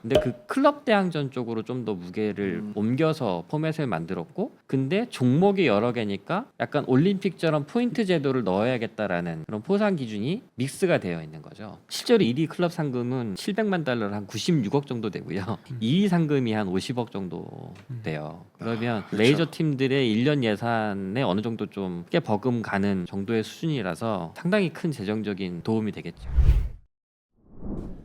근데 그 클럽 대항전 쪽으로 좀 더 무게를 음. 옮겨서 포맷을 만들었고 근데 종목이 여러 개니까 약간 올림픽처럼 포인트 제도를 넣어야겠다라는 그런 포상 기준이 믹스가 되어 있는 거죠. 실제로 1위 클럽 상금은 700만 달러로 한 96억 정도 되고요. 2위 상금이 한 50억 정도 돼요. 그러면 그렇죠. 메이저 팀들의 1년 예산에 어느 정도 좀 꽤 버금 가는 정도의 수준이라서 상당히 큰 재정적인 도움이 되겠죠.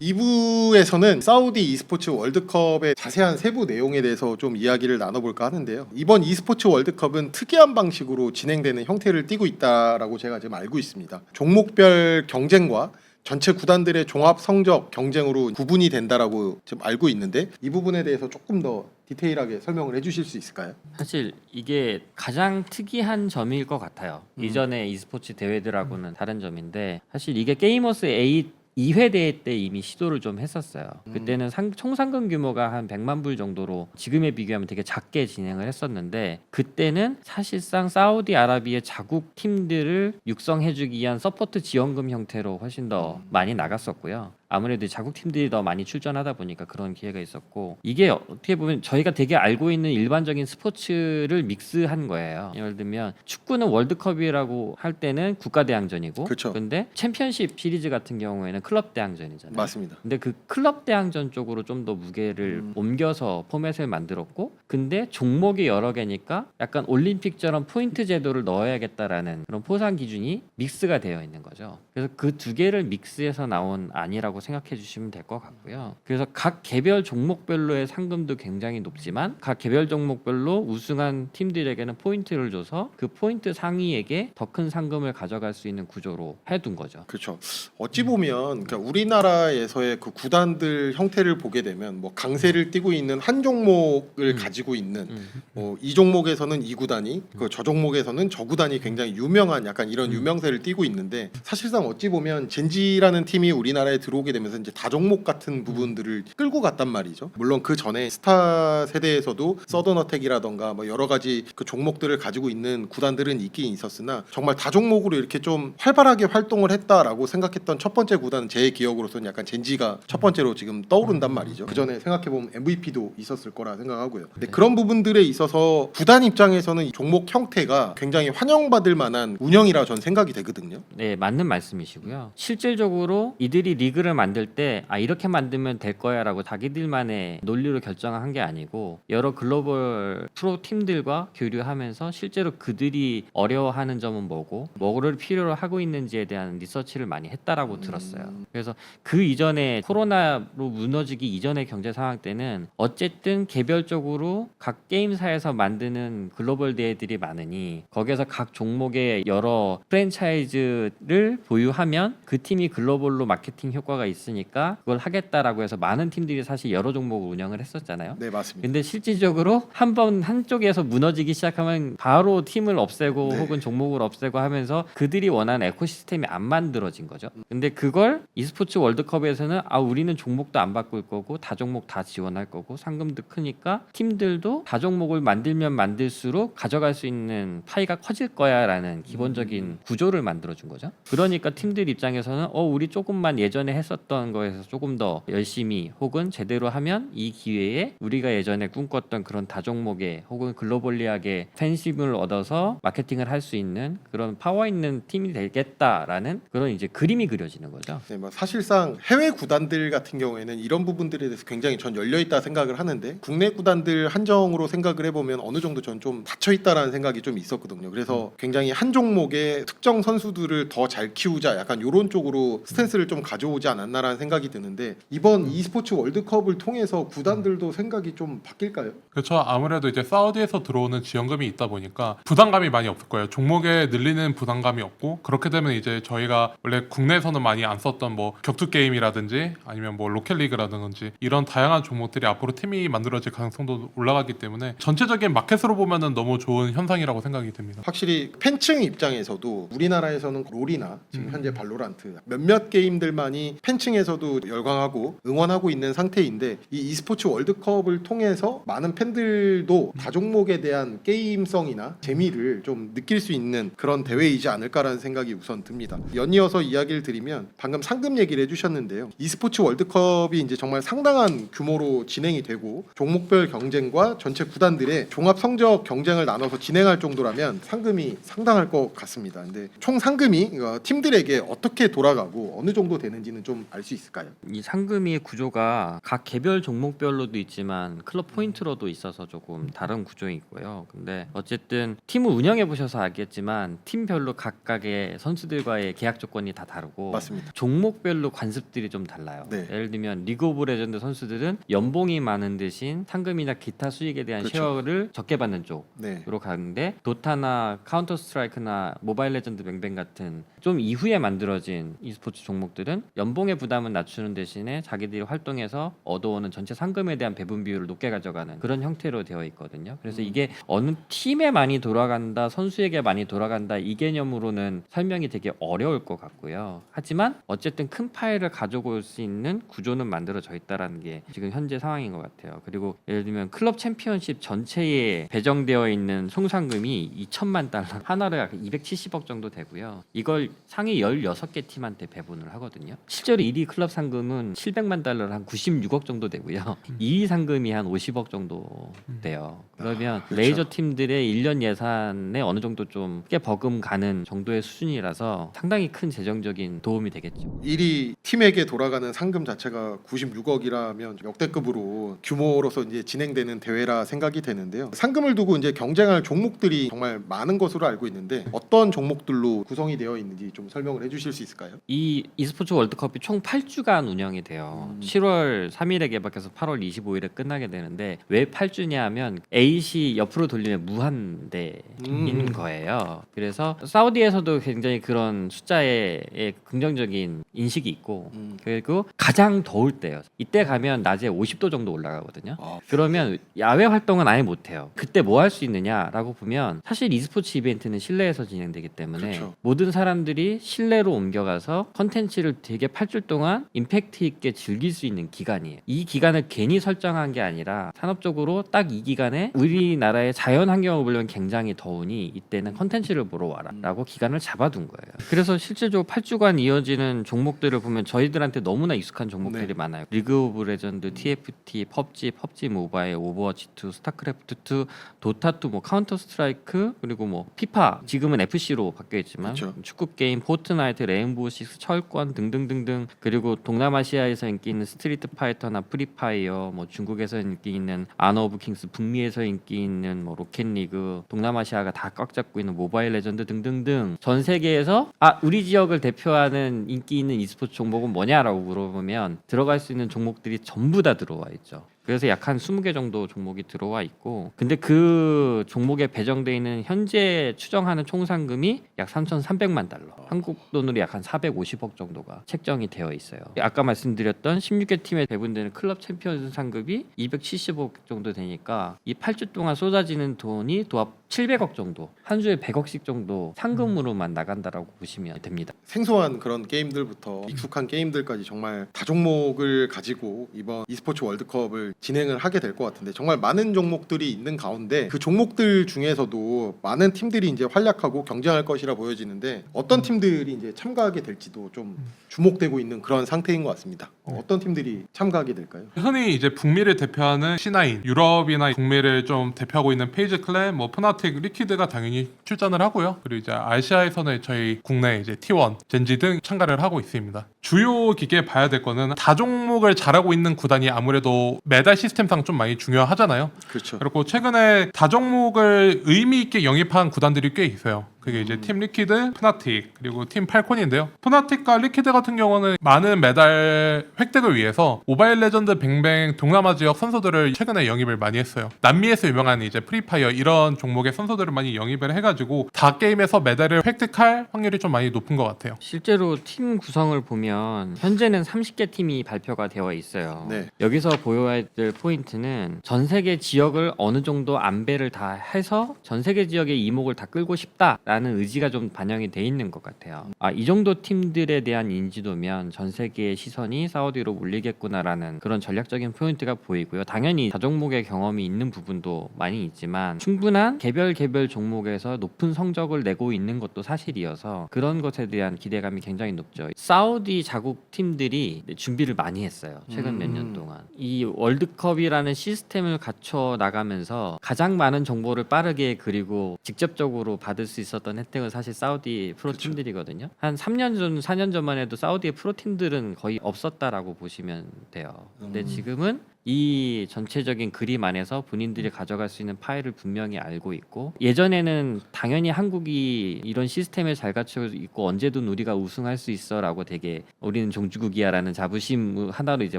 2부에서는 사우디 e스포츠 월드컵의 자세한 세부 내용에 대해서 좀 이야기를 나눠볼까 하는데요. 이번 e스포츠 월드컵은 특이한 방식으로 진행되는 형태를 띠고 있다라고 제가 지금 알고 있습니다. 종목별 경쟁과 전체 구단들의 종합 성적 경쟁으로 구분이 된다라고 지금 알고 있는데 이 부분에 대해서 조금 더 디테일하게 설명을 해주실 수 있을까요? 사실 이게 가장 특이한 점일 것 같아요. 음. 이전의 e스포츠 대회들하고는 다른 점인데 사실 이게 게이머스 A 2회 대회 때 이미 시도를 좀 했었어요. 음. 그때는 상, 총 상금 규모가 한 100만 불 정도로 지금에 비교하면 되게 작게 진행을 했었는데 그때는 사실상 사우디아라비아 자국 팀들을 육성해주기 위한 서포트 지원금 형태로 훨씬 더 음. 많이 나갔었고요. 아무래도 자국 팀들이 더 많이 출전하다 보니까 그런 기회가 있었고 이게 어떻게 보면 저희가 되게 알고 있는 일반적인 스포츠를 믹스한 거예요. 예를 들면 축구는 월드컵이라고 할 때는 국가 대항전이고 그렇죠. 근데 챔피언십 시리즈 같은 경우에는 클럽 대항전이잖아요. 맞습니다. 근데 그 클럽 대항전 쪽으로 좀 더 무게를 음. 옮겨서 포맷을 만들었고 근데 종목이 여러 개니까 약간 올림픽처럼 포인트 제도를 넣어야겠다라는 그런 포상 기준이 믹스가 되어 있는 거죠. 그래서 그 두 개를 믹스해서 나온 안이라고 생각해 주시면 될 것 같고요. 그래서 각 개별 종목별로의 상금도 굉장히 높지만 각 개별 종목별로 우승한 팀들에게는 포인트를 줘서 그 포인트 상위에게 더 큰 상금을 가져갈 수 있는 구조로 해둔 거죠. 그렇죠. 어찌 보면 그러니까 우리나라에서의 그 구단들 형태를 보게 되면 뭐 강세를 띠고 있는 한 종목을 음. 가지고 있는 음. 뭐이 종목에서는 이 구단이 그 저 종목에서는 저 구단이 굉장히 유명한 약간 이런 음. 유명세를 띠고 있는데 사실상 어찌 보면 젠지라는 팀이 우리나라에 들어오게 되면서 이제 다종목 같은 부분들을 끌고 갔단 말이죠. 물론 그 전에 스타 세대에서도 서든 어택이라던가 뭐 여러 가지 그 종목들을 가지고 있는 구단들은 있긴 있었으나 정말 다종목으로 이렇게 좀 활발하게 활동을 했다라고 생각했던 첫 번째 구단은 제 기억으로서는 약간 젠지가 첫 번째로 지금 떠오른단 말이죠. 그 전에 생각해 보면 MVP도 있었을 거라 생각하고요. 근데 네. 그런 부분들에 있어서 구단 입장에서는 이 종목 형태가 굉장히 환영받을 만한 운영이라 전 생각이 되거든요. 네, 맞는 말씀이시고요. 실질적으로 이들이 리그를 만들 때 아 이렇게 만들면 될 거야라고 자기들만의 논리로 결정한 게 아니고 여러 글로벌 프로 팀들과 교류하면서 실제로 그들이 어려워하는 점은 뭐고 뭐를 필요로 하고 있는지에 대한 리서치를 많이 했다라고 들었어요. 그래서 그 이전에 코로나로 무너지기 이전의 경제 상황 때는 어쨌든 개별적으로 각 게임사에서 만드는 글로벌 대회들이 많으니 거기에서 각 종목의 여러 프랜차이즈를 보유하면 그 팀이 글로벌로 마케팅 효과가 있으니까 그걸 하겠다라고 해서 많은 팀들이 사실 여러 종목을 운영을 했었잖아요. 네 맞습니다. 근데 실질적으로 한 번 한쪽에서 무너지기 시작하면 바로 팀을 없애고 네. 혹은 종목을 없애고 하면서 그들이 원하는 에코시스템이 안 만들어진 거죠. 근데 그걸 e스포츠 월드컵에서는 아 우리는 종목도 안 바꿀 거고 다 종목 다 지원할 거고 상금도 크니까 팀들도 다 종목을 만들면 만들수록 가져갈 수 있는 파이가 커질 거야라는 기본적인 구조를 만들어 준 거죠. 그러니까 팀들 입장에서는 어 우리 조금만 예전에 했었 던 거에서 조금 더 열심히 혹은 제대로 하면 이 기회에 우리가 예전에 꿈꿨던 그런 다종목의 혹은 글로벌리하게 팬심을 얻어서 마케팅을 할 수 있는 그런 파워 있는 팀이 되겠다라는 그런 이제 그림이 그려지는 거죠. 네, 뭐 사실상 해외 구단들 같은 경우에는 이런 부분들에 대해서 굉장히 전 열려 있다 생각을 하는데 국내 구단들 한정으로 생각을 해보면 어느 정도 전 좀 닫혀 있다라는 생각이 좀 있었거든요. 그래서 굉장히 한 종목의 특정 선수들을 더 잘 키우자 약간 이런 쪽으로 스탠스를 좀 가져오지 않았나 라는 생각이 드는데 이번 e스포츠 월드컵을 통해서 구단들도 생각이 좀 바뀔까요? 그렇죠. 아무래도 이제 사우디에서 들어오는 지원금이 있다 보니까 부담감이 많이 없을 거예요. 종목에 늘리는 부담감이 없고 그렇게 되면 이제 저희가 원래 국내에서는 많이 안 썼던 뭐 격투 게임이라든지 아니면 뭐 로켓 리그라든지 이런 다양한 종목들이 앞으로 팀이 만들어질 가능성도 올라가기 때문에 전체적인 마켓으로 보면은 너무 좋은 현상이라고 생각이 듭니다. 확실히 팬층 입장에서도 우리나라에서는 롤이나 지금 음. 현재 발로란트 몇몇 게임들만이 팬 층에서도 열광하고 응원하고 있는 상태인데 이 e스포츠 월드컵을 통해서 많은 팬들도 다종목에 대한 게임성이나 재미를 좀 느낄 수 있는 그런 대회이지 않을까라는 생각이 우선 듭니다. 연이어서 이야기를 드리면 방금 상금 얘기를 해주셨는데요. e스포츠 월드컵이 이제 정말 상당한 규모로 진행이 되고 종목별 경쟁과 전체 구단들의 종합 성적 경쟁을 나눠서 진행할 정도라면 상금이 상당할 것 같습니다. 근데 총 상금이 어, 팀들에게 어떻게 돌아가고 어느 정도 되는지는 좀 알 수 있을까요? 이 상금의 구조가 각 개별 종목별로도 있지만 클럽 포인트로도 있어서 조금 다른 구조이고요. 근데 어쨌든 팀을 운영해 보셔서 알겠지만 팀별로 각각의 선수들과의 계약 조건이 다 다르고 맞습니다. 종목별로 관습들이 좀 달라요. 네. 예를 들면 리그 오브 레전드 선수들은 연봉이 많은 대신 상금이나 기타 수익에 대한 그렇죠. 쉐어를 적게 받는 쪽으로 네. 가는데 도타나 카운터 스트라이크나 모바일 레전드 뱅뱅 같은 좀 이후에 만들어진 e스포츠 종목들은 연봉 의 부담은 낮추는 대신에 자기들이 활동해서 얻어오는 전체 상금에 대한 배분 비율을 높게 가져가는 그런 형태로 되어 있거든요. 그래서 음. 이게 어느 팀에 많이 돌아간다, 선수에게 많이 돌아간다 이 개념으로는 설명이 되게 어려울 것 같고요. 하지만 어쨌든 큰 파일을 가져올 수 있는 구조는 만들어져 있다라는 게 지금 현재 상황인 것 같아요. 그리고 예를 들면 클럽 챔피언십 전체에 배정되어 있는 총상금이 2천만 달러 하나로 약 270억 정도 되고요. 이걸 상위 16개 팀한테 배분을 하거든요. 실제로 1위 클럽 상금은 700만 달러로 한 96억 정도 되고요. 2위 상금이 한 50억 정도 돼요. 그러면 그렇죠. 레이저 팀들의 1년 예산에 어느 정도 좀 꽤 버금 가는 정도의 수준이라서 상당히 큰 재정적인 도움이 되겠죠. 1위 팀에게 돌아가는 상금 자체가 96억이라면 역대급으로 규모로서 이제 진행되는 대회라 생각이 되는데요. 상금을 두고 이제 경쟁할 종목들이 정말 많은 것으로 알고 있는데 어떤 종목들로 구성이 되어 있는지 좀 설명을 해주실 수 있을까요? 이 e스포츠 월드컵이 총 8주간 운영이 돼요. 음. 7월 3일에 개막해서 8월 25일에 끝나게 되는데 왜 8주냐 하면 A시 옆으로 돌리면 무한대인 음. 거예요. 그래서 사우디에서도 굉장히 그런 숫자에 긍정적인 인식이 있고 음. 그리고 가장 더울 때요. 이때 가면 낮에 50도 정도 올라가거든요. 아, 그러면 야외 활동은 아예 못 해요. 그때 뭐 할 수 있느냐라고 보면 사실 e스포츠 이벤트는 실내에서 진행되기 때문에 그렇죠. 모든 사람들이 실내로 옮겨가서 컨텐츠를 되게 8주 동안 임팩트 있게 즐길 수 있는 기간이에요. 이 기간을 괜히 설정한 게 아니라 산업적으로 딱 이 기간에 우리나라의 자연 환경을 보려면 굉장히 더우니 이때는 컨텐츠를 보러 와라라고 기간을 잡아둔 거예요. 그래서 실질적으로 8주간 이어지는 종목들을 보면 저희들한테 너무나 익숙한 종목들이 네. 많아요. 리그 오브 레전드, TFT, 펍지, 펍지 모바일, 오버워치 2, 스타크래프트 2, 도타 2, 뭐 카운터 스트라이크 그리고 뭐 피파 지금은 FC로 바뀌어 있지만 그렇죠. 축구 게임, 포트나이트, 레인보우 식스, 철권 등등등등 그리고 동남아시아에서 인기 있는 스트리트 파이터나 프리파이어, 뭐 중국에서 인기 있는 아너 오브 킹스, 북미에서 인기 있는 뭐 로켓 리그, 동남아시아가 다 꽉 잡고 있는 모바일 레전드 등등등 전 세계에서 아 우리 지역을 대표하는 인기 있는 e스포츠 종목은 뭐냐라고 물어보면 들어갈 수 있는 종목들이 전부 다 들어와 있죠. 그래서 약 한 20개 정도 종목이 들어와 있고 근데 그 종목에 배정돼 있는 현재 추정하는 총 상금이 약 3,300만 달러. 한국 돈으로 약 한 450억 정도가 책정이 되어 있어요. 아까 말씀드렸던 16개 팀에 배분되는 클럽 챔피언스 상금이 270억 정도 되니까 이 8주 동안 쏟아지는 돈이 도합 700억 정도. 한 주에 100억씩 정도 상금으로만 나간다라고 보시면 됩니다. 생소한 그런 게임들부터 익숙한 게임들까지 정말 다종목을 가지고 이번 e스포츠 월드컵을 진행을 하게 될 것 같은데 정말 많은 종목들이 있는 가운데 그 종목들 중에서도 많은 팀들이 이제 활약하고 경쟁할 것이라 보여지는데 어떤 팀들이 이제 참가하게 될지도 좀 주목되고 있는 그런 상태인 것 같습니다. 어, 어떤 팀들이 참가하게 될까요? 흔히 이제 북미를 대표하는 C9, 유럽이나 북미를 좀 대표하고 있는 페이지 클랜, 뭐 프나 틱, 리퀴드가 당연히 출전을 하고요. 그리고 이제 아시아에서는 저희 국내 이제 T1, 젠지 등 참가를 하고 있습니다. 주요 기계 봐야 될 거는 다 종목을 잘하고 있는 구단이 아무래도 메달 시스템상 좀 많이 중요하잖아요. 그렇죠. 그리고 최근에 다 종목을 의미 있게 영입한 구단들이 꽤 있어요. 그게 이제 음. 팀 리퀴드, 프나틱 그리고 팀 팔콘인데요. 프나틱과 리퀴드 같은 경우는 많은 메달 획득을 위해서 모바일 레전드 뱅뱅 동남아 지역 선수들을 최근에 영입을 많이 했어요. 남미에서 유명한 이제 프리파이어 이런 종목의 선수들을 많이 영입을 해가지고 다 게임에서 메달을 획득할 확률이 좀 많이 높은 것 같아요. 실제로 팀 구성을 보면 현재는 30개 팀이 발표가 되어 있어요. 네. 여기서 보여야 될 포인트는 전 세계 지역을 어느 정도 안배를 다 해서 전 세계 지역의 이목을 다 끌고 싶다 라는 의지가 좀 반영이 돼 있는 것 같아요. 아, 이 정도 팀들에 대한 인지도면 전 세계의 시선이 사우디로 몰리겠구나라는 그런 전략적인 포인트가 보이고요. 당연히 다종목의 경험이 있는 부분도 많이 있지만 충분한 개별 개별 종목에서 높은 성적을 내고 있는 것도 사실이어서 그런 것에 대한 기대감이 굉장히 높죠. 사우디 자국 팀들이 준비를 많이 했어요. 최근 몇년 음. 동안. 이 월드컵이라는 시스템을 갖춰 나가면서 가장 많은 정보를 빠르게 그리고 직접적으로 받을 수 있었던 혜택은 사실 사우디 프로 그쵸. 팀들이거든요. 한 3년 전, 4년 전만 해도 사우디의 프로 팀들은 거의 없었다라고 보시면 돼요. 근데 음. 지금은 이 전체적인 그림 안에서 본인들이 가져갈 수 있는 파일을 분명히 알고 있고 예전에는 당연히 한국이 이런 시스템을 잘 갖추고 있고 언제든 우리가 우승할 수 있어라고 되게 우리는 종주국이야라는 자부심 하나로 이제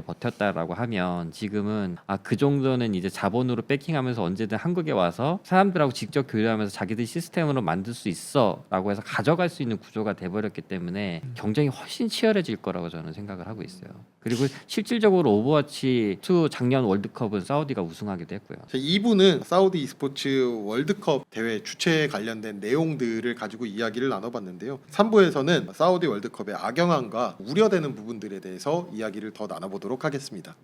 버텼다라고 하면 지금은 아 그 정도는 이제 자본으로 백킹하면서 언제든 한국에 와서 사람들하고 직접 교류하면서 자기들 시스템으로 만들 수 있어라고 해서 가져갈 수 있는 구조가 돼버렸기 때문에 경쟁이 훨씬 치열해질 거라고 저는 생각을 하고 있어요. 그리고 실질적으로 오버워치 2 작년 월드컵은 사우디가 우승하기도 했고요. 자, 2부는 사우디 e스포츠 월드컵 대회 주최에 관련된 내용들을 가지고 이야기를 나눠봤는데요. 3부에서는 사우디 월드컵의 악영향과 우려되는 부분들에 대해서 이야기를 더 나눠보도록 하겠습니다.